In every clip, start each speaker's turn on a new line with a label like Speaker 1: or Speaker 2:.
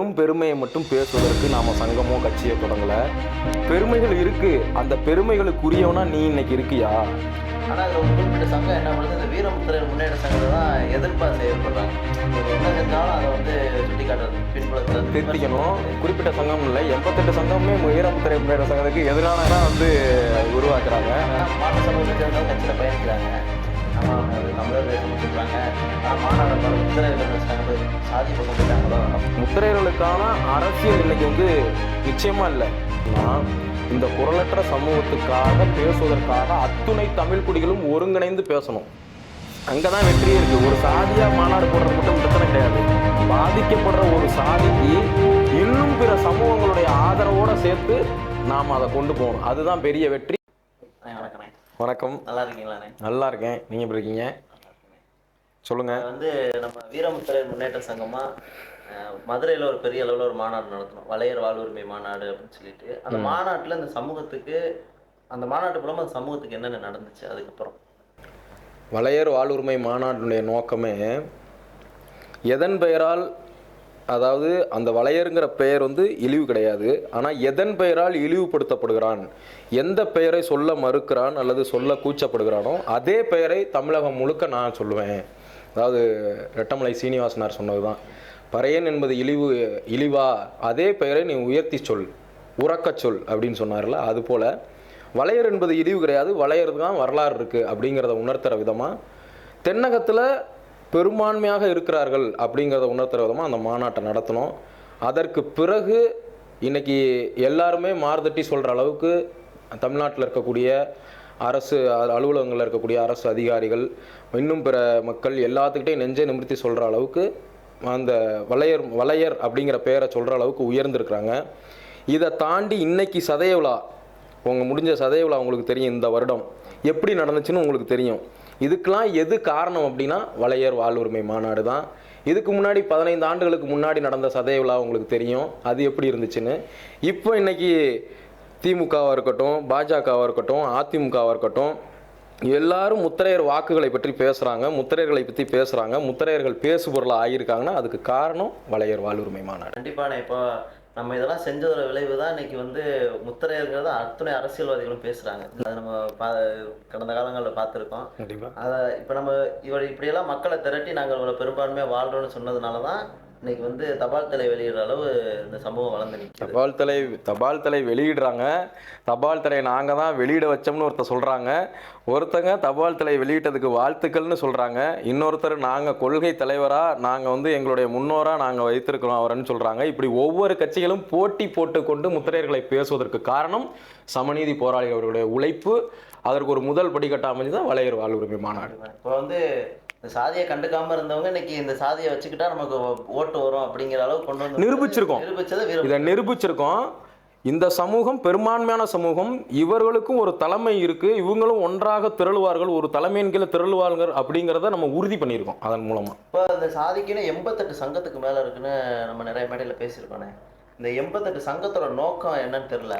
Speaker 1: வெறும் பெருமையை மட்டும் பேசுவதற்கு நாம சங்கமோ கட்சியோ தொடங்கல. பெருமைகள் இருக்கு. அந்த பெருமைகளுக்குரியவனா நீ இன்னைக்கு இருக்கியா?
Speaker 2: ஆனால் அதில் ஒரு குறிப்பிட்ட சங்கம் என்ன பண்ணுது? இந்த வீரமுத்திரை முன்னேற்ற சங்கத்தை தான் எதிர்ப்பாக செயல்படுறாங்க. என்ன செஞ்சாலும் அதை வந்து சுட்டி காட்டுறது பின்புலத்தில்
Speaker 1: திருத்திக்கணும். குறிப்பிட்ட சங்கம் இல்லை. எண்பத்தெட்டு சங்கமே வீரமுத்திரை முன்னேற்ற சங்கத்துக்கு எதிரான வந்து உருவாக்குறாங்க.
Speaker 2: மாற்ற சமூகத்தை சேர்ந்தவங்க கட்சியில் பயணிக்கிறாங்க. நம்ம சாதி பக்கம் போயிட்டாங்களோ
Speaker 1: முத்திரையர்களுக்கான அரசியல் இன்னைக்கு வந்து நிச்சயமா இல்லை. இந்த குரலற்ற சமூகத்துக்காக பேசுவதற்காக அத்துணை தமிழ் குடிகளும் ஒருங்கிணைந்து பேசணும். அங்கதான் வெற்றியே இருக்கு. ஒரு சாதியா மாநாடு போடுறது மட்டும் பிரச்சனை கிடையாது. பாதிக்கப்படுற ஒரு சாதிக்கு இன்னும் பிற சமூகங்களுடைய ஆதரவோட சேர்த்து நாம் அதை கொண்டு போகணும். அதுதான் பெரிய வெற்றி.
Speaker 2: வணக்கண்ணே.
Speaker 1: வணக்கம்.
Speaker 2: நல்லா இருக்கீங்களாண்ணே?
Speaker 1: நல்லா இருக்கேன். நீங்க எப்படி இருக்கீங்க? சொல்லுங்க.
Speaker 2: வந்து நம்ம வீரமுத்திரை முன்னேற்ற சங்கமா மதுரையில ஒரு பெரிய அளவுல ஒரு மாநாடு நடத்தணும். வளையர் வாழ்வுரிமை மாநாடு அப்படின்னு சொல்லிட்டு. அந்த மாநாட்டுல இந்த சமூகத்துக்கு அந்த மாநாட்டு மூலமா அந்த சமூகத்துக்கு என்னென்ன நடந்துச்சு? அதுக்கப்புறம்.
Speaker 1: வளையர் வாழ்வுரிமை மாநாட்டினுடைய நோக்கமே எதன் பெயரால் அதாவது அந்த வளையருங்கிற பெயர் வந்து இழிவு கிடையாது. ஆனால் எதன் பெயரால் இழிவுபடுத்தப்படுகிறான்? எந்த பெயரை சொல்ல மறுக்கிறான் அல்லது சொல்ல கூச்சப்படுகிறானோ அதே பெயரை தமிழகம் முழுக்க நான் சொல்லுவேன். அதாவது ரெட்டமலை சீனிவாசனார் சொன்னது தான் பறையன் என்பது இழிவு இழிவா? அதே பெயரை நீ உயர்த்தி சொல் உறக்கச் சொல் அப்படின்னு சொன்னார்ல அதுபோல் வளையர் என்பது இழிவு கிடையாது வளையர் தான் வரலாறு இருக்குது அப்படிங்கிறத உணர்த்துற விதமாக தென்னகத்தில் பெரும்பான்மையாக இருக்கிறார்கள் அப்படிங்கிறத உணர்த்துற விதமாக அந்த மாநாட்டை நடத்தினோம் அதற்கு பிறகு இன்னைக்கு எல்லாருமே மாறுதட்டி சொல்கிற அளவுக்கு தமிழ்நாட்டில் இருக்கக்கூடிய அரசு அலுவலகங்களில் இருக்கக்கூடிய அரசு அதிகாரிகள் இன்னும் பிற மக்கள் எல்லாத்துக்கிட்டையும் நெஞ்சை நிமிர்த்தி சொல்கிற அளவுக்கு அந்த வளையர் வளையர் அப்படிங்கிற பெயரை சொல்கிற அளவுக்கு உயர்ந்திருக்கிறாங்க. இதை தாண்டி இன்னைக்கு சதய விழா உங்கள் முடிஞ்ச சதய விழா உங்களுக்கு தெரியும் இந்த வருடம். எப்படி நடந்துச்சுன்னு உங்களுக்கு தெரியும். இதுக்கெலாம் எது காரணம் அப்படின்னா வளையர் வாழ்வுரிமை மாநாடு தான். இதுக்கு முன்னாடி பதினைந்து ஆண்டுகளுக்கு முன்னாடி நடந்த சதய விழா உங்களுக்கு தெரியும். அது எப்படி இருந்துச்சுன்னு. இப்போ இன்னைக்கு திமுகவாக இருக்கட்டும் பாஜகவாக இருக்கட்டும் அதிமுகவாக இருக்கட்டும் எல்லாரும் முத்திரையர் வாக்குகளை பற்றி பேசுகிறாங்க முத்திரையர்களை பற்றி பேசுகிறாங்க முத்திரையர்கள் பேசுபொருளாக ஆகியிருக்காங்கன்னா அதுக்கு காரணம் வளையர் வாழ்வுரிமை மாநாடு.
Speaker 2: கண்டிப்பாக இப்போ நம்ம இதெல்லாம் செஞ்சதோட விளைவு தான் இன்னைக்கு வந்து முத்திரையர்கிறத அத்துணை அரசியல்வாதிகளும் பேசுறாங்க. அது நம்ம பா கடந்த காலங்களில் பார்த்துருக்கோம். அதை இப்போ நம்ம இவர் இப்படியெல்லாம் மக்களை திரட்டி நாங்கள் இவ்வளோ பெரும்பான்மையாக வாழ்றோம்னு சொன்னதுனால தான் இன்னைக்கு வந்து தபால் தலை வெளியிடுற அளவு இந்த சம்பவம் வளர்ந்து
Speaker 1: தபால் தலை தபால் தலை வெளியிடுறாங்க. தபால் தலை நாங்கள் தான் வெளியிட வச்சோம்னு ஒருத்தர் சொல்கிறாங்க ஒருத்தங்க தபால் தலை வெளியிட்டதுக்கு வாழ்த்துக்கள்னு சொல்கிறாங்க இன்னொருத்தர் நாங்கள் கொள்கை தலைவராக நாங்கள் வந்து எங்களுடைய முன்னோராக நாங்கள் வைத்திருக்கிறோம் அவரன்னு சொல்கிறாங்க இப்படி ஒவ்வொரு கட்சிகளும் போட்டி போட்டுக்கொண்டு முத்திரையர்களை பேசுவதற்கு காரணம் சமநீதி போராளி அவர்களுடைய உழைப்பு. அதற்கு ஒரு முதல் படிக்கட்டு அமைஞ்சு தான் வளையர் வாழ்வுரிமை மாநாடு.
Speaker 2: இப்போ வந்து இந்த சாதியை கண்டுக்காம இருந்தவங்க இன்னைக்கு இந்த சாதியை வச்சுக்கிட்டா நமக்கு ஓட்டு வரும் அப்படிங்கிற அளவு கொண்டு வந்து
Speaker 1: நிரூபிச்சிருக்கோம். இதை நிரூபிச்சிருக்கோம். இந்த சமூகம் பெரும்பான்மையான சமூகம் இவர்களுக்கும் ஒரு தலைமை இருக்கு. இவங்களும் ஒன்றாக திரளுவார்கள். ஒரு தலைமையின் கீழே திரளுவார்கள் அப்படிங்கிறத நம்ம உறுதி பண்ணியிருக்கோம் அதன் மூலமா.
Speaker 2: இப்போ இந்த சாதிக்குன்னு எண்பத்தெட்டு சங்கத்துக்கு மேலே இருக்குன்னு நம்ம நிறைய மேடையில் பேசியிருக்கோண்ணே இந்த எண்பத்தெட்டு சங்கத்தோட நோக்கம் என்னன்னு தெரில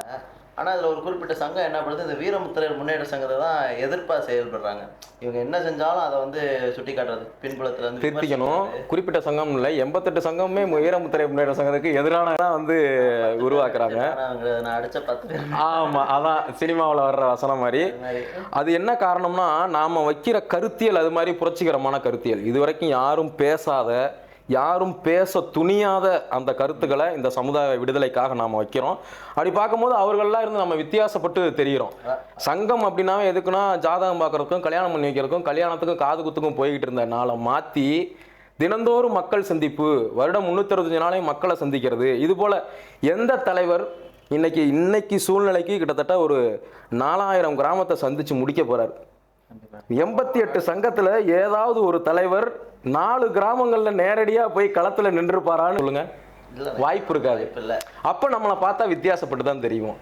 Speaker 2: ஆனால் அதில் ஒரு குறிப்பிட்ட சங்கம் என்ன பண்ணுது? இந்த வீரமுத்திரையர் முன்னேற்ற சங்கத்தை தான் எதிர்ப்பாக செயல்படுறாங்க. இவங்க என்ன செஞ்சாலும் அதை வந்து சுட்டி காட்டுறது பின்புலத்தில் வந்து
Speaker 1: திருத்திக்கணும். குறிப்பிட்ட சங்கம் இல்லை எண்பத்தெட்டு சங்கமே வீரமுத்திரை முன்னேற்ற சங்கத்துக்கு எதிரான தான் வந்து உருவாக்குறாங்க.
Speaker 2: நான் அடிச்ச பத்து பேர்.
Speaker 1: ஆமா அதான் சினிமாவில் வர்ற வசனம் மாதிரி. அது என்ன காரணம்னா நாம வைக்கிற கருத்தியல் அது மாதிரி புரட்சிகரமான கருத்தியல். இது வரைக்கும் யாரும் பேசாத யாரும் பேச துணியாத அந்த கருத்துக்களை இந்த சமுதாய விடுதலைக்காக நாம் வைக்கிறோம். அப்படி பார்க்கும்போது அவர்கள்லாம் இருந்து நம்ம வித்தியாசப்பட்டு தெரிகிறோம். சங்கம் அப்படின்னாவே எதுக்குன்னா ஜாதகம் பார்க்கறதுக்கும் கல்யாணம் பண்ணி வைக்கிறதுக்கும் கல்யாணத்துக்கும் காது குத்துக்கும் போய்கிட்டு இருந்த நாளை மாற்றி தினந்தோறும் மக்கள் சந்திப்பு வருடம் முந்நூற்றி நாளையும் மக்களை சந்திக்கிறது. இது போல் எந்த தலைவர் இன்னைக்கு இன்னைக்கு சூழ்நிலைக்கு கிட்டத்தட்ட ஒரு நாலாயிரம் கிராமத்தை சந்திச்சு முடிக்க போறார். எண்பத்தி எட்டு சங்கத்துல ஏதாவது ஒரு தலைவர் நாலு கிராமங்கள்ல நேரடியா போய் களத்துல நின்றுப்பாரான்னு சொல்லுங்க.
Speaker 2: இல்லை
Speaker 1: வாய்ப்பு இருக்காது. அப்ப நம்மளை பார்த்தா வித்தியாசப்பட்டு தான் தெரியும்.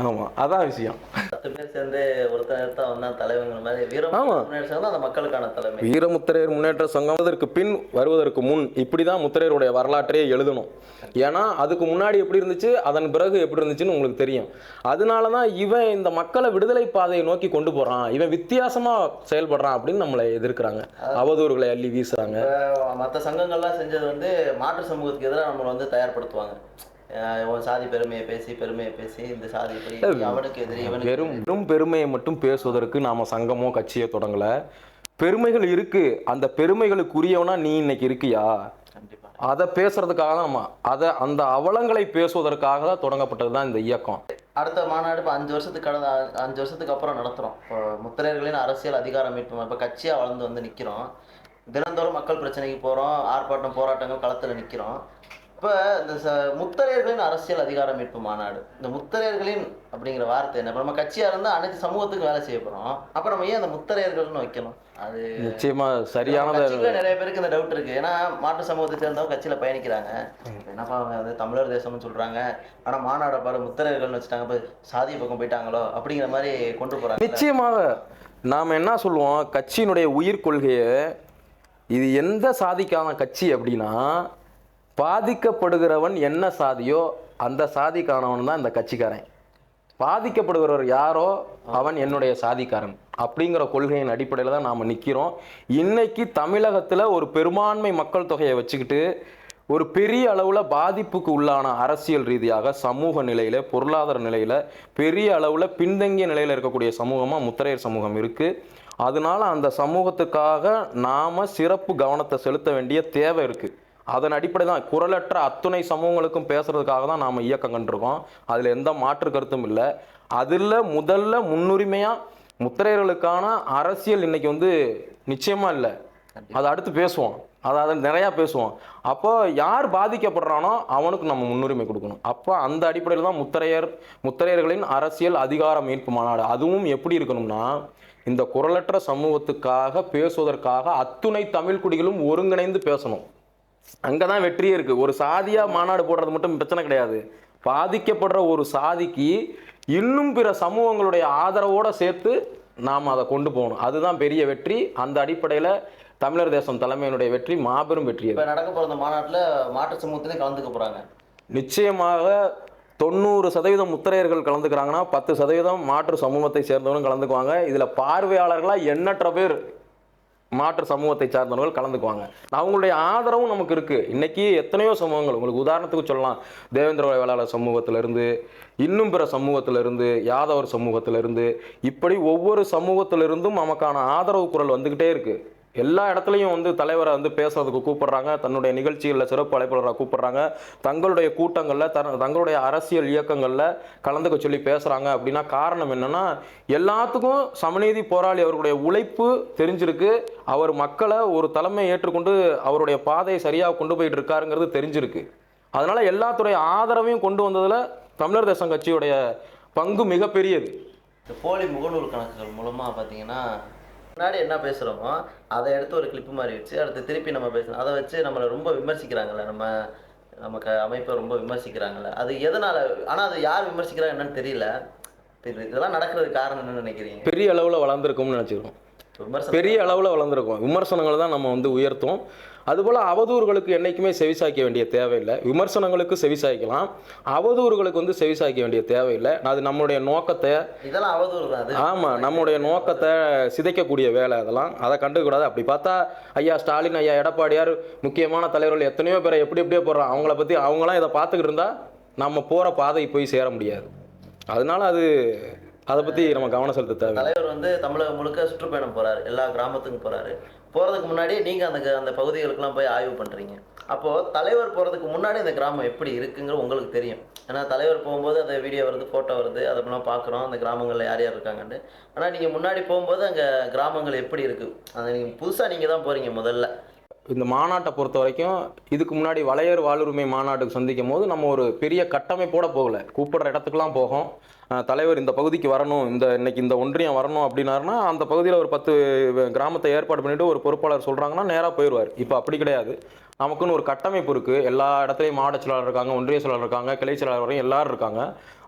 Speaker 1: ஆமாம் அதான் விஷயம்.
Speaker 2: பத்து பேர் சேர்ந்து ஒருத்தர் எடுத்தா வந்தா தலைவங்கிற மாதிரி வீரம்
Speaker 1: ஆமா.
Speaker 2: முன்னேற்ற சங்கம் தான் அந்த மக்களுக்கான தலைமை.
Speaker 1: வீரமுத்திரையர் முன்னேற்ற சங்கம் அதற்கு பின் வருவதற்கு முன் இப்படி தான் முத்திரையருடைய வரலாற்றையே எழுதணும். ஏன்னா அதுக்கு முன்னாடி எப்படி இருந்துச்சு அதன் பிறகு எப்படி இருந்துச்சுன்னு உங்களுக்கு தெரியும். அதனால தான் இவன் இந்த மக்களை விடுதலை பாதையை நோக்கி கொண்டு போகிறான் இவன் வித்தியாசமாக செயல்படுறான் அப்படின்னு நம்மளை எதிர்க்கிறாங்க. அவதூறுகளை அள்ளி வீசுறாங்க.
Speaker 2: இப்போ மற்ற சங்கங்கள்லாம் செஞ்சது வந்து மாற்று சமூகத்துக்கு எதிராக நம்மளை வந்து தயார்படுத்துவாங்க. இவன் சாதி பெருமையை பேசி பெருமையை பேசி இந்த சாதி அவனுக்கு எதிரி
Speaker 1: வெறும் வெறும் பெருமையை மட்டும் பேசுவதற்கு நாம சங்கமோ கட்சியோ தொடங்கல. பெருமைகள் இருக்கு. அந்த பெருமைகளுக்குரியவனா நீ இன்னைக்கு இருக்கியா? அதை பேசுறதுக்காக தான் நம்ம அதை அந்த அவலங்களை பேசுவதற்காக தான் தொடங்கப்பட்டது தான் இந்த இயக்கம்.
Speaker 2: அடுத்த மாநாடு இப்போ அஞ்சு வருஷத்துக்கு கடந்த அஞ்சு வருஷத்துக்கு அப்புறம் நடத்துகிறோம் இப்போ முத்திரையர்களின் அரசியல் அதிகாரம் மீட்பு இப்போ கட்சியாக வளர்ந்து வந்து நிற்கிறோம் தினந்தோறும் மக்கள் பிரச்சனைக்கு போகிறோம் ஆர்ப்பாட்டம் போராட்டங்கள் களத்தில் நிற்கிறோம் இப்போ இந்த ச முத்தரையர்களின் அரசியல் அதிகார மீட்பு மாநாடு. இந்த முத்தரையர்களின் அப்படிங்கிற வார்த்தை என்ன? இப்போ நம்ம கட்சியாக இருந்தால் அனைத்து சமூகத்துக்கும் வேலை செய்ய போகிறோம் அப்போ நம்ம ஏன் அந்த முத்தரையர்கள்னு வைக்கணும்? அது
Speaker 1: நிச்சயமா சரியானதை
Speaker 2: கட்சிக்குள்ள நிறைய பேருக்கு இந்த டவுட் இருக்கு. ஏன்னா மாற்று சமூகத்தை சேர்ந்தவங்க கட்சியில பயணிக்கிறாங்க. என்னப்பா வந்து தமிழர் தேசம்னு சொல்றாங்க. ஆனா மாநாட பாரு முத்திரையர்கள்னு வச்சுட்டாங்க. இப்ப சாதி பக்கம் போயிட்டாங்களோ? அப்படிங்கிற மாதிரி கொண்டு போறாங்க
Speaker 1: நிச்சயமாக. நாம் என்ன சொல்லுவோம்? கட்சியினுடைய உயிர் கொள்கையை இது எந்த சாதிக்கான கட்சி அப்படின்னா பாதிக்கப்படுகிறவன் என்ன சாதியோ அந்த சாதிக்கானவன் தான் இந்த கட்சிக்காரன். பாதிக்கப்படுகிறவர் யாரோ அவன் என்னுடைய சாதிக்காரன். அப்படிங்கிற கொள்கையின் அடிப்படையில் தான் நாம் நிற்கிறோம் இன்னைக்கு தமிழகத்தில் ஒரு பெரும்பான்மை மக்கள் தொகையை வச்சுக்கிட்டு ஒரு பெரிய அளவில் பாதிப்புக்கு உள்ளான அரசியல் ரீதியாக சமூக நிலையில் பொருளாதார நிலையில் பெரிய அளவில் பின்தங்கிய நிலையில் இருக்கக்கூடிய சமூகமாக முத்திரையர் சமூகம் இருக்குது அதனால அந்த சமூகத்துக்காக நாம் சிறப்பு கவனத்தை செலுத்த வேண்டிய தேவை இருக்குது அதன் அடிப்படை தான் குரலற்ற அத்துணை சமூகங்களுக்கும் பேசுறதுக்காக தான் நாம் இயக்கம் கண்டிருக்கோம். அதில் எந்த மாற்று கருத்தும் இல்லை. அதில் முதல்ல முன்னுரிமையாக முத்திரையர்களுக்கான அரசியல் இன்னைக்கு வந்து நிச்சயமாக இல்லை. அதை அடுத்து பேசுவோம். அதை அதை நிறையா பேசுவோம். அப்போ யார் பாதிக்கப்படுறானோ அவனுக்கு நம்ம முன்னுரிமை கொடுக்கணும். அப்போ அந்த அடிப்படையில் தான் முத்திரையர் முத்திரையர்களின் அரசியல் அதிகார மீட்பு மாநாடு. அதுவும் எப்படி இருக்கணும்னா இந்த குரலற்ற சமூகத்துக்காக பேசுவதற்காக அத்துணை தமிழ் குடிகளும் ஒருங்கிணைந்து பேசணும். அங்கே தான் வெற்றியே இருக்குது ஒரு சாதியாக மாநாடு போடுறது மட்டும் பிரச்சனை கிடையாது. பாதிக்கப்படுற ஒரு சாதிக்கு இன்னும் பிற சமூகங்களுடைய ஆதரவோடு சேர்த்து நாம் அதை கொண்டு போகணும். அதுதான் பெரிய வெற்றி. அந்த அடிப்படையில் தமிழர் தேசம் தலைமையினுடைய வெற்றி மாபெரும் வெற்றி
Speaker 2: இப்ப நடக்க போற இந்த மாநாட்டுல மாற்று சமூகத்திலையும் கலந்துக்க போறாங்க.
Speaker 1: நிச்சயமாக தொண்ணூறு சதவீதம் முத்திரையர்கள் கலந்துக்கிறாங்கன்னா பத்து சதவீதம் மாற்று சமூகத்தை சேர்ந்தவங்களும் கலந்துக்குவாங்க. இதில் பார்வையாளர்களாக எண்ணற்ற பேர் மாற்று சமூகத்தை சார்ந்தவர்கள் கலந்துக்குவாங்க. அவங்களுடைய ஆதரவும் நமக்கு இருக்குது இன்னைக்கு எத்தனையோ சமூகங்கள் உங்களுக்கு உதாரணத்துக்கு சொல்லலாம். தேவேந்திர வேளாளர் சமூகத்திலிருந்து இன்னும் பிற சமூகத்திலிருந்து யாதவர் சமூகத்திலிருந்து இப்படி ஒவ்வொரு சமூகத்திலிருந்தும் நமக்கான ஆதரவு குரல் வந்துக்கிட்டே இருக்குது எல்லா இடத்துலையும் வந்து தலைவரை வந்து பேசுறதுக்கு கூப்பிடுறாங்க. தன்னுடைய நிகழ்ச்சிகளில் சிறப்பு அழைப்பாளராக கூப்பிடுறாங்க. தங்களுடைய கூட்டங்களில் தன் தங்களுடைய அரசியல் இயக்கங்களில் கலந்துக்க சொல்லி பேசுகிறாங்க அப்படின்னா காரணம் என்னென்னா எல்லாத்துக்கும் சமநீதி போராளி அவர்களுடைய உழைப்பு தெரிஞ்சிருக்கு. அவர் மக்களை ஒரு தலைமை ஏற்றுக்கொண்டு அவருடைய பாதையை சரியாக கொண்டு போயிட்டு இருக்காருங்கிறது தெரிஞ்சிருக்கு. அதனால எல்லாத்துடைய ஆதரவையும் கொண்டு வந்ததில் தமிழர் தேசம் கட்சியுடைய பங்கு மிகப்பெரியது.
Speaker 2: இந்த போலி முகநூல் கணக்குகள் மூலமா பாத்தீங்கன்னா முன்னாடி என்ன பேசுறோமோ அதை எடுத்து ஒரு கிளிப்பு மாதிரி வச்சு அடுத்து திருப்பி நம்ம பேசணும். அதை வச்சு நம்மளை ரொம்ப விமர்சிக்கிறாங்கல்ல நம்ம நமக்கு அமைப்பை ரொம்ப விமர்சிக்கிறாங்கல்ல. அது எதனால ஆனா அது யார் விமர்சிக்கிறாங்க என்னன்னு தெரியல. இது- இதெல்லாம் நடக்கிறதுக்கு காரணம் என்னன்னு நினைக்கிறீங்க?
Speaker 1: பெரிய அளவில் வளர்ந்துருக்கும்னு நினச்சிக்கிறோம். பெரிய அளவில் வளர்ந்துருக்கும். விமர்சனங்களை தான் நம்ம வந்து உயர்த்தும் அதுபோல் அவதூறுகளுக்கு என்றைக்குமே செவிசாய்க்க வேண்டிய தேவையில்லை. விமர்சனங்களுக்கு செவிசாய்க்கலாம். அவதூறுகளுக்கு வந்து செவிசாய்க்க வேண்டிய தேவையில்லை. அது நம்மளுடைய நோக்கத்தை
Speaker 2: இதெல்லாம் அவதூறு தான்.
Speaker 1: ஆமாம் நம்முடைய நோக்கத்தை சிதைக்கக்கூடிய வேலை அதெல்லாம். அதை கண்டுக்கூடாது. அப்படி பார்த்தா ஐயா ஸ்டாலின் ஐயா எடப்பாடியார் முக்கியமான தலைவர்கள் எத்தனையோ பேரை எப்படி எப்படியோ போடுறான் அவங்கள பற்றி அவங்களாம் இதை பார்த்துக்கிட்டு இருந்தால் நம்ம போகிற பாதை போய் சேர முடியாது. அதனால அது அதை பற்றி நம்ம கவனம் செலுத்த தேவை
Speaker 2: தலைவர் வந்து தமிழகம் முழுக்க சுற்றுப்பயணம் போறாரு. எல்லா கிராமத்துக்கும் போறாரு. போறதுக்கு முன்னாடி நீங்க அந்த அந்த பகுதிகளுக்கெல்லாம் போய் ஆய்வு பண்றீங்க. அப்போ தலைவர் போறதுக்கு முன்னாடி இந்த கிராமம் எப்படி இருக்குங்கிற உங்களுக்கு தெரியும். ஏன்னா தலைவர் போகும்போது அந்த வீடியோ வருது போட்டோ வருது அதெல்லாம் பார்க்குறோம். அந்த கிராமங்களில் யார் யார் இருக்காங்கன்னு ஆனால் நீங்கள் முன்னாடி போகும்போது அங்கே கிராமங்கள் எப்படி இருக்குது அதை நீங்கள் புதுசாக நீங்கள் தான் போகிறீங்க முதல்ல.
Speaker 1: இந்த மாநாட்டை பொறுத்த வரைக்கும் இதுக்கு முன்னாடி வளையர் வாளுரிமை மாநாட்டுக்கு சந்திக்கும் போது நம்ம ஒரு பெரிய கட்டமைப்போட போகல. கூப்பிடுற இடத்துக்குலாம் போகும். தலைவர் இந்த பகுதிக்கு வரணும் இந்த இன்னைக்கு இந்த ஒன்றியம் வரணும் அப்படின்னாருன்னா அந்த பகுதியில் ஒரு பத்து கிராமத்தை ஏற்பாடு பண்ணிட்டு ஒரு பொறுப்பாளர் சொல்கிறாங்கன்னா நேராக போயிடுவார். இப்போ அப்படி கிடையாது. நமக்குன்னு ஒரு கட்டமைப்பு இருக்குது எல்லா இடத்துலையும் மாவட்ட செயலாளர் இருக்காங்க ஒன்றிய செயலாளர் இருக்காங்க கிளை செயலாளர் வரையும் எல்லாரும் இருக்காங்க.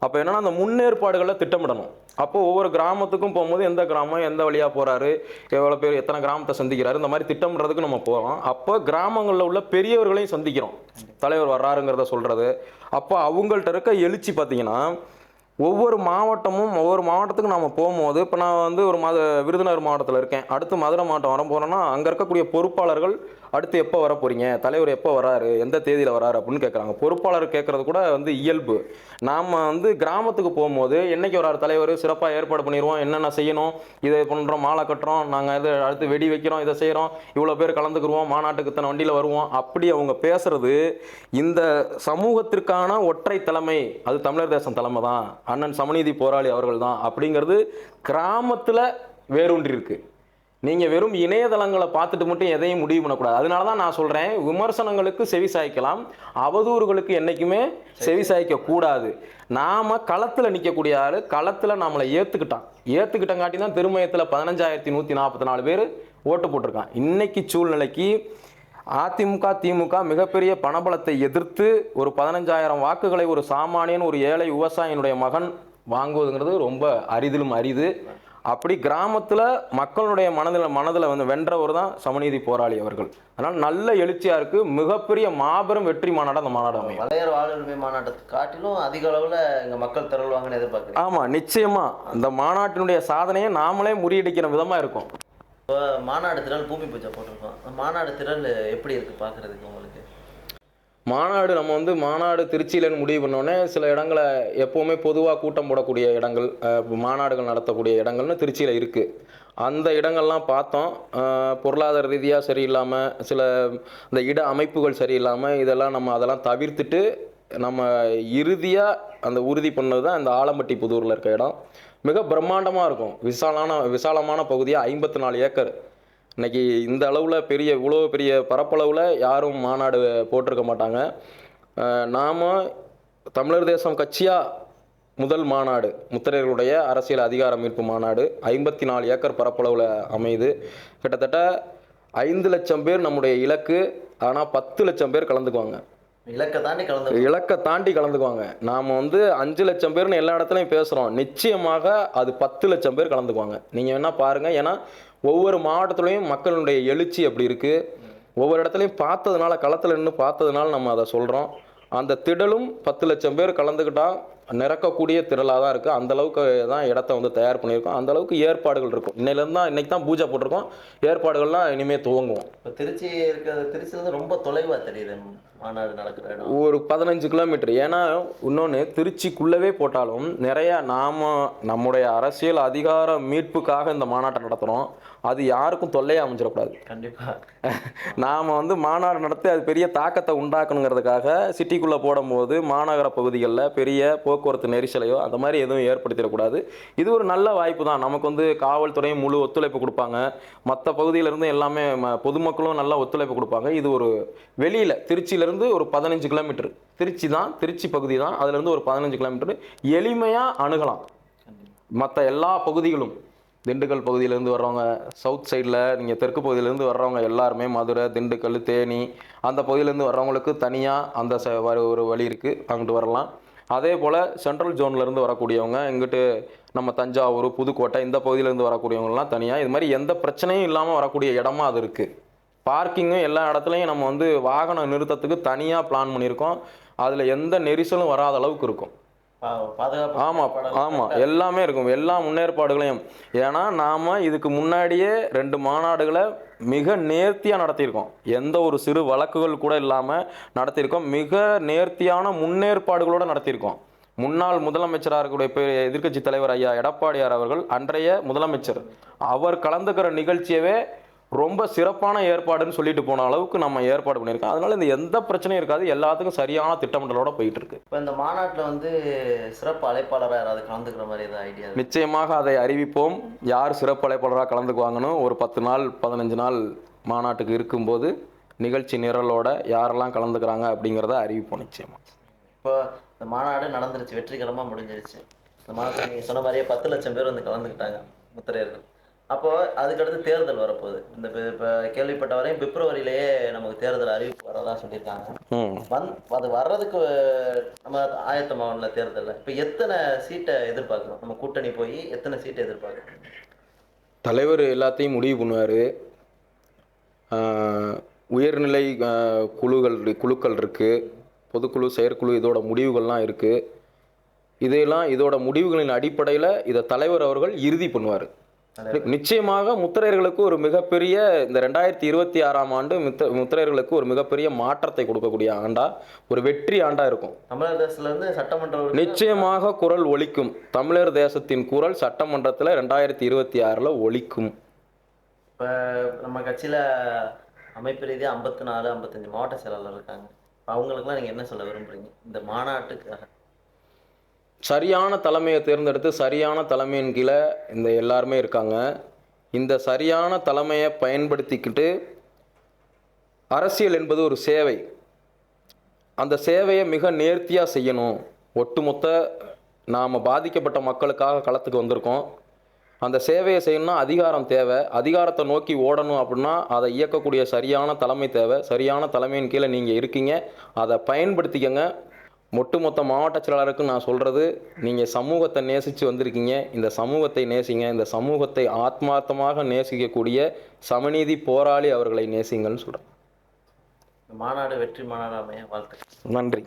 Speaker 1: அப்போ என்னன்னா அந்த முன்னேற்பாடுகளை திட்டமிடணும். அப்போ ஒவ்வொரு கிராமத்துக்கும் போகும்போது எந்த கிராமம் எந்த வழியாக போகிறாரு எவ்வளோ பேர் எத்தனை கிராமத்தை சந்திக்கிறாரு இந்த மாதிரி திட்டம்ன்றதுக்கு நம்ம போகிறோம் அப்போ கிராமங்களில் உள்ள பெரியவர்களையும் சந்திக்கிறோம். தலைவர் வர்றாருங்கிறத சொல்கிறது அப்போ அவங்கள்ட்ட இருக்க எழுச்சி பார்த்தீங்கன்னா ஒவ்வொரு மாவட்டமும் ஒவ்வொரு மாவட்டத்துக்கும் நாம் போகும்போது இப்போ நான் வந்து ஒரு மத விருதுநகர் மாவட்டத்தில் இருக்கேன். அடுத்து மதுரை மாவட்டம் வர போகிறேன்னா அங்கே இருக்கக்கூடிய பொறுப்பாளர்கள் அடுத்து எப்போ வர போகிறீங்க தலைவர் எப்போ வராரு? எந்த தேதியில் வராரு அப்படின்னு கேட்குறாங்க பொறுப்பாளர் கேட்குறது கூட வந்து இயல்பு. நாம் வந்து கிராமத்துக்கு போகும்போது என்னைக்கு வராரு தலைவர்? சிறப்பாக ஏற்பாடு பண்ணிடுவோம் என்னென்ன செய்யணும்? இதை பண்ணுறோம் மாலை கட்டுறோம் நாங்கள் இது அடுத்து வெடி வைக்கிறோம் இதை செய்கிறோம் இவ்வளோ பேர் கலந்துக்குருவோம் மாநாட்டுக்கு இத்தனை வண்டியில் வருவோம். அப்படி அவங்க பேசுறது இந்த சமூகத்திற்கான ஒற்றை தலைமை. அது தமிழர் தேசம் தலைமை தான். அண்ணன் சமநீதி போராளி அவர்கள் தான் அப்படிங்கிறது கிராமத்தில் வேரூன்றி இருக்குது நீங்கள் வெறும் இணையதளங்களை பார்த்துட்டு மட்டும் எதையும் முடிவு பண்ணக்கூடாது. அதனால தான் நான் சொல்கிறேன் விமர்சனங்களுக்கு செவி சாய்க்கலாம். அவதூறுகளுக்கு என்றைக்குமே செவி சாய்க்க கூடாது நாம் களத்தில் நிற்கக்கூடிய ஆள் களத்தில் நம்மளை ஏற்றுக்கிட்டான் ஏற்றுக்கிட்டங்காட்டி தான் திருமயத்தில் பதினஞ்சாயிரத்தி நூற்றி நாற்பத்தி நாலு பேர் ஓட்டு போட்டிருக்கான். இன்னைக்கு சூழ்நிலைக்கு அதிமுக திமுக மிகப்பெரிய பணபலத்தை எதிர்த்து ஒரு பதினஞ்சாயிரம் வாக்குகளை ஒரு சாமானியன் ஒரு ஏழை விவசாயினுடைய மகன் வாங்குவதுங்கிறது ரொம்ப அரிதிலும் அரிது. அப்படி கிராமத்தில் மக்களுடைய மனதில் மனதில் வந்து வென்றவர் தான் சமநீதி போராளி அவர்கள். அதனால் நல்ல எழுச்சியாக இருக்குது மிகப்பெரிய மாபெரும் வெற்றி மாநாடு அந்த மாநாடு அமையும்.
Speaker 2: வளையர் வாழ்வுரிமை மாநாட்டத்தை காட்டிலும் அதிக அளவில் இங்கே மக்கள் திரளுவாங்கன்னு எதிர்பார்க்குறேன்
Speaker 1: ஆமாம் நிச்சயமாக இந்த மாநாட்டினுடைய சாதனையை நாமளே முறியடிக்கிற விதமாக இருக்கும்.
Speaker 2: இப்போ மாநாடு திரள் பூமி பூஜை போட்டிருக்கோம். அந்த மாநாடு திரள் எப்படி இருக்குது பார்க்குறதுக்கு உங்களுக்கு?
Speaker 1: மாநாடு நம்ம வந்து மாநாடு திருச்சியிலன்னு முடிவு பண்ணோடனே சில இடங்களை எப்போவுமே பொதுவாக கூட்டம் போடக்கூடிய இடங்கள் மாநாடுகள் நடத்தக்கூடிய இடங்கள்னு திருச்சியில் இருக்குது அந்த இடங்கள்லாம் பார்த்தோம். பொருளாதார ரீதியாக சரியில்லாமல் சில இந்த இட அமைப்புகள் சரியில்லாமல் இதெல்லாம் நம்ம அதெல்லாம் தவிர்த்துட்டு நம்ம இறுதியாக அந்த உறுதி பண்ணது தான் இந்த ஆலம்பட்டி புதூரில் இருக்க இடம். மிக பிரம்மாண்டமாக இருக்கும். விசாலான விசாலமான பகுதியாக ஐம்பத்தி நாலு ஏக்கர். இன்னைக்கு இந்த அளவில் பெரிய இவ்வளோ பெரிய பரப்பளவில் யாரும் மாநாடு போட்டிருக்க மாட்டாங்க. நாம தமிழர் தேசம் கட்சியாக முதல் மாநாடு முத்திரையர்களுடைய அரசியல் அதிகார மீட்பு மாநாடு ஐம்பத்தி நாலு ஏக்கர் பரப்பளவில் அமையுது. கிட்டத்தட்ட ஐந்து லட்சம் பேர் நம்முடைய இலக்கு ஆனால் பத்து லட்சம் பேர் கலந்துக்குவாங்க.
Speaker 2: இலக்கை தாண்டி கலந்து
Speaker 1: இலக்கை தாண்டி கலந்துக்குவாங்க. நாம் வந்து அஞ்சு லட்சம் பேர்னு எல்லா இடத்துலையும் பேசுகிறோம் நிச்சயமாக அது பத்து லட்சம் பேர் கலந்துக்குவாங்க. நீங்கள் வேணால் பாருங்கள் ஏன்னா ஒவ்வொரு மாவட்டத்துலேயும் மக்களுடைய எழுச்சி அப்படி இருக்குது ஒவ்வொரு இடத்துலையும் பார்த்ததுனால களத்தில் நின்று பார்த்ததுனால நம்ம அதை சொல்கிறோம் அந்த திடலும் பத்து லட்சம் பேர் கலந்துக்கிட்டா நிறக்கக்கூடிய திரளாக தான் இருக்குது அந்த அளவுக்கு தான் இடத்த வந்து தயார் பண்ணியிருக்கோம். அந்த அளவுக்கு ஏற்பாடுகள் இருக்கும். இன்னையிலேருந்து தான் இன்னைக்கு தான் பூஜை போட்டிருக்கோம். ஏற்பாடுகள்லாம் இனிமேல் துவங்குவோம்.
Speaker 2: இப்போ திருச்சி இருக்கிற திருச்சியிலேருந்து ரொம்ப தொலைவாக தெரியுது மாநாடு நடக்கிற இடம்.
Speaker 1: ஒரு பதினஞ்சு கிலோமீட்டர். ஏன்னா இன்னொன்று திருச்சிக்குள்ளவே போட்டாலும் நிறைய நாம் நம்முடைய அரசியல் அதிகார மீட்புக்காக இந்த மாநாட்டை நடத்துகிறோம் அது யாருக்கும் தொல்லையாக அமைஞ்சிடக்கூடாது.
Speaker 2: கண்டிப்பாக
Speaker 1: நாம் வந்து மாநாடு நடத்தி அது பெரிய தாக்கத்தை உண்டாக்கணுங்கிறதுக்காக சிட்டிக்குள்ளே போடும்போது மாநகர பகுதிகளில் பெரிய போக்குவரத்து நெரிசலையோ அந்த மாதிரி எதுவும் ஏற்படுத்திடக்கூடாது. இது ஒரு நல்ல வாய்ப்பு தான். நமக்கு வந்து காவல்துறையும் முழு ஒத்துழைப்பு கொடுப்பாங்க. மற்ற பகுதியிலேருந்து எல்லாமே பொதுமக்களும் நல்லா ஒத்துழைப்பு கொடுப்பாங்க. இது ஒரு வெளியில் திருச்சியிலேருந்து ஒரு பதினஞ்சு கிலோமீட்டர். திருச்சி தான் திருச்சி பகுதி தான். அதுலேருந்து ஒரு பதினஞ்சு கிலோமீட்டர். எளிமையாக அணுகலாம். மற்ற எல்லா பகுதிகளும். திண்டுக்கல் பகுதியிலேருந்து வர்றவங்க சவுத் சைடில் நீங்கள் தெற்கு பகுதியிலேருந்து வர்றவங்க எல்லாருமே மதுரை திண்டுக்கல் தேனி அந்த பகுதியிலேருந்து வர்றவங்களுக்கு தனியாக அந்த ச வ- ஒரு வழி இருக்குது அங்கிட்டு வரலாம். அதே போல் சென்ட்ரல் ஜோன்லேருந்து வரக்கூடியவங்க இங்கிட்டு நம்ம தஞ்சாவூர் புதுக்கோட்டை இந்த பகுதியிலேருந்து வரக்கூடியவங்கலாம் தனியாக இது மாதிரி எந்த பிரச்சனையும் இல்லாமல் வரக்கூடிய இடமா அது இருக்குது பார்க்கிங்கும் எல்லா இடத்துலையும் நம்ம வந்து வாகனம் நிறுத்தத்துக்கு தனியாக பிளான் பண்ணியிருக்கோம். அதில் எந்த நெரிசலும் வராத அளவுக்கு இருக்கும்.
Speaker 2: பாதுகாப்பு
Speaker 1: ஆமாம் ஆமாம் எல்லாமே இருக்கும். எல்லா முன்னேற்பாடுகளையும். ஏன்னா நாம் இதுக்கு முன்னாடியே ரெண்டு மாநாடுகளை மிக நேர்த்தியாக நடத்தியிருக்கோம். எந்த ஒரு சிறு வழக்குகள் கூட இல்லாமல் நடத்தியிருக்கோம். மிக நேர்த்தியான முன்னேற்பாடுகளோடு நடத்தியிருக்கோம். முன்னாள் முதலமைச்சராக இருக்கக்கூடிய எதிர்க்கட்சி தலைவர் ஐயா எடப்பாடியார் அவர்கள் அன்றைய முதலமைச்சர் அவர் கலந்துக்கிற நிகழ்ச்சியவே ரொம்ப சிறப்பான ஏற்பாடுன்னு சொல்லிட்டு போன அளவுக்கு நம்ம ஏற்பாடு பண்ணியிருக்கோம். அதனால இந்த எந்த பிரச்சனையும் இருக்காது. எல்லாத்துக்கும் சரியான திட்டமிடலோட போயிட்டு இருக்கு
Speaker 2: இப்போ இந்த மாநாட்டில் வந்து சிறப்பு அழைப்பாளராக யாராவது கலந்துக்கிற மாதிரி ஏதாவது ஐடியா
Speaker 1: நிச்சயமாக அதை அறிவிப்போம். யார் சிறப்பு அழைப்பாளராக கலந்துக்குவாங்கன்னு ஒரு பத்து நாள் பதினஞ்சு நாள் மாநாட்டுக்கு இருக்கும்போது நிகழ்ச்சி நிரலோட யாரெல்லாம் கலந்துக்கிறாங்க அப்படிங்கிறத அறிவிப்போம் நிச்சயமா.
Speaker 2: இப்போ இந்த மாநாடு நடந்துருச்சு. வெற்றிகரமாக முடிஞ்சிருச்சு. இந்த மாநாட்டில் நீங்கள் சொன்ன மாதிரியே பத்து லட்சம் பேர் வந்து கலந்துக்கிட்டாங்க. முத்திரையர்கள். அப்போ அதுக்கடுத்து தேர்தல் வரப்போகுது. இந்த இப்ப- கேள்விப்பட்ட வரையும் பிப்ரவரியிலேயே நமக்கு தேர்தல் அறிவிப்பு வரதா சொல்லியிருக்காங்க. வந் அது வர்றதுக்கு நம்ம ஆயத்தமாகல தேர்தலில். இப்போ எத்தனை சீட்டை எதிர்பார்க்குறோம் நம்ம கூட்டணி போய் எத்தனை சீட்டை எதிர்பார்க்குறோம்
Speaker 1: தலைவர் எல்லாத்தையும் முடிவு பண்ணுவார். உயர்நிலை குழுக்கள் குழுக்கள் இருக்குது பொதுக்குழு செயற்குழு இதோட முடிவுகள்லாம் இருக்குது இதையெல்லாம் இதோட முடிவுகளின் அடிப்படையில் இதை தலைவர் அவர்கள் இறுதி பண்ணுவார். நிச்சயமாக முத்திரையர்களுக்கு ஒரு மிகப்பெரிய இந்த ரெண்டாயிரத்தி இருபத்தி ஆறாம் ஆண்டு மித்த முத்திரையர்களுக்கு ஒரு மிகப்பெரிய மாற்றத்தை கொடுக்கக்கூடிய ஆண்டா ஒரு வெற்றி ஆண்டா இருக்கும்.
Speaker 2: தமிழக தேசத்துல இருந்து சட்டமன்ற உறுப்பினர்
Speaker 1: நிச்சயமாக குரல் ஒலிக்கும். தமிழர் தேசத்தின் குரல் சட்டமன்றத்தில் ரெண்டாயிரத்தி இருபத்தி ஆறில் ஒலிக்கும்.
Speaker 2: இப்போ நம்ம கட்சியில் அமைப்பு ரீதியாக ஐம்பத்தி நாலு ஐம்பத்தஞ்சு மாவட்ட செயலாளர் இருக்காங்க. அவங்களுக்குலாம் நீங்கள் என்ன சொல்ல விரும்புறீங்க? இந்த மாநாட்டுக்காக.
Speaker 1: சரியான தலைமையை தேர்ந்தெடுத்து சரியான தலைமையின் கீழே இந்த எல்லாருமே இருக்காங்க. இந்த சரியான தலைமையை பயன்படுத்திக்கிட்டு அரசியல் என்பது ஒரு சேவை. அந்த சேவையை மிக நேர்த்தியாக செய்யணும். ஒட்டுமொத்த நாம் பாதிக்கப்பட்ட மக்களுக்காக களத்துக்கு வந்திருக்கோம். அந்த சேவையை செய்யணும்னா அதிகாரம் தேவை. அதிகாரத்தை நோக்கி ஓடணும் அப்படின்னா அதை இயக்கக்கூடிய சரியான தலைமை தேவை. சரியான தலைமையின் கீழே நீங்கள் இருக்கீங்க. அதை பயன்படுத்திக்கங்க. ஒட்டுமொத்த மாவட்ட செயலாளருக்கு நான் சொல்கிறது நீங்கள் சமூகத்தை நேசித்து வந்திருக்கீங்க. இந்த சமூகத்தை நேசிங்க. இந்த சமூகத்தை ஆத்மார்த்தமாக நேசிக்கக்கூடிய சமநீதி போராளி அவர்களை நேசிங்கன்னு சொல்கிறேன்
Speaker 2: இந்த மாநாடு வெற்றி மாநாடு அமைய வாழ்த்து
Speaker 1: நன்றி.